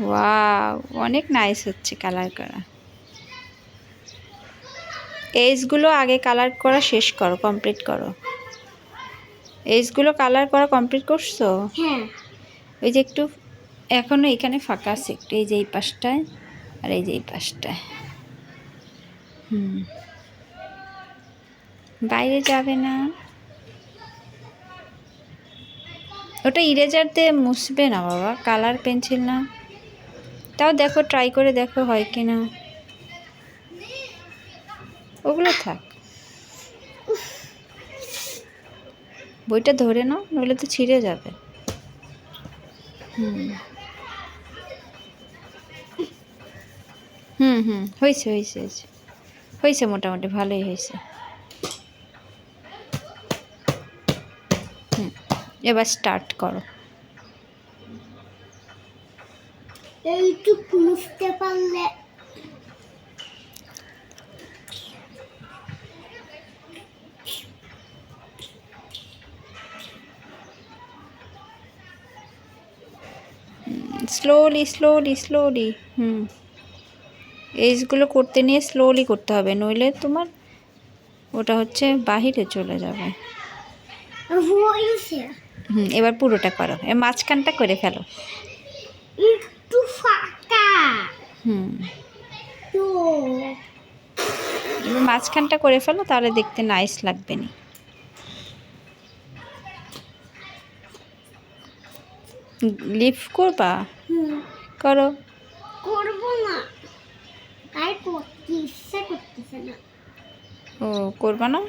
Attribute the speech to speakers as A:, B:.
A: Wow অনেক nice হচ্ছে colour করা। এইজগুলো আগে কালার করা শেষ করো কমপ্লিট করো। এইজগুলো কালার করা কমপ্লিট করছ?
B: হ্যাঁ।
A: ওই যে একটু এখনও এখানে ফাঁকা আছে একটু এই যে এই পাশটায় আর এই যে এই পাশটায়। হুম। বাইরে যাবে না। ওটা ইরেজার দিয়ে মুছবে না বাবা কালার পেন্সিল না। তাও দেখো ট্রাই করে দেখো হয় কি না ওগুলো থাক। বইটা ধরে নাও, নইলে তো ছিঁড়ে যাবে। হুম। হুম হুম, হয়েছে হয়েছে হয়েছে। হয়েছে মোটামুটি, ভালোই হয়েছে। হুম, এবার স্টার্ট করো।
B: এইটুকু মুছতে পারলে।
A: স্লোলি স্লোলি স্লোলি হুম। এইগুলো করতে নিয়ে স্লোলি করতে হবে নইলে তোমার ওটা হচ্ছে বাহিরে চলে যাবে। হুম এবার পুরোটা করো এ মাঝখানটা করে ফেলো। হুম। মাঝখানটা করে ফেলো তাহলে দেখতে নাইস লাগবে নি। লিফ করবা? করো।
B: করব না। তাই করতে ইচ্ছা করতেছে না।
A: ও করবা না?